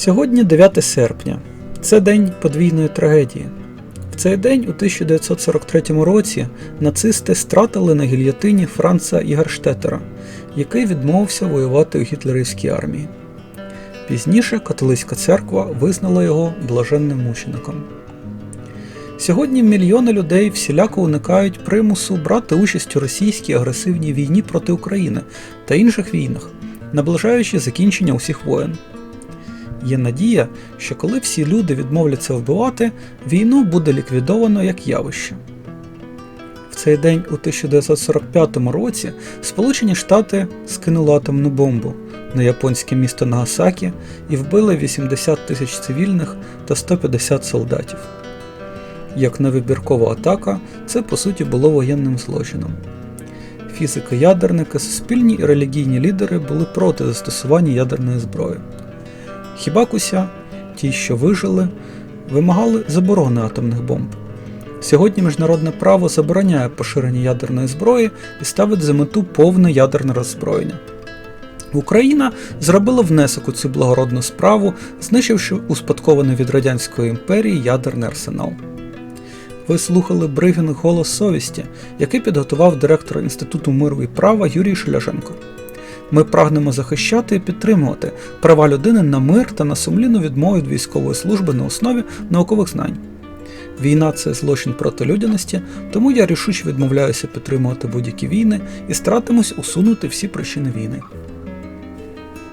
Сьогодні 9 серпня. Це день подвійної трагедії. В цей день, у 1943 році, нацисти стратили на гільйотині Франца Ігерштетера, який відмовився воювати у гітлерівській армії. Пізніше католицька церква визнала його блаженним мучеником. Сьогодні мільйони людей всіляко уникають примусу брати участь у російській агресивній війні проти України та інших війнах, наближаючи закінчення усіх воєн. Є надія, що коли всі люди відмовляться вбивати, війну буде ліквідовано як явище. В цей день у 1945 році Сполучені Штати скинули атомну бомбу на японське місто Нагасакі і вбили 80 тисяч цивільних та 150 солдатів. Як невибіркова атака, це по суті було воєнним злочином. Фізики-ядерники, суспільні і релігійні лідери були проти застосування ядерної зброї. Хіба куся, ті, що вижили, вимагали заборони атомних бомб. Сьогодні міжнародне право забороняє поширення ядерної зброї і ставить за мету повне ядерне роззброєння. Україна зробила внесок у цю благородну справу, знищивши успадкований від Радянської імперії ядерний арсенал. Ви слухали брифінг Голос совісті, який підготував директор Інституту миру і права Юрій Шуляшенко. Ми прагнемо захищати і підтримувати права людини на мир та на сумлінну відмову від військової служби на основі наукових знань. Війна це злочин проти людяності, тому я рішуче відмовляюся підтримувати будь-які війни і старатимусь усунути всі причини війни.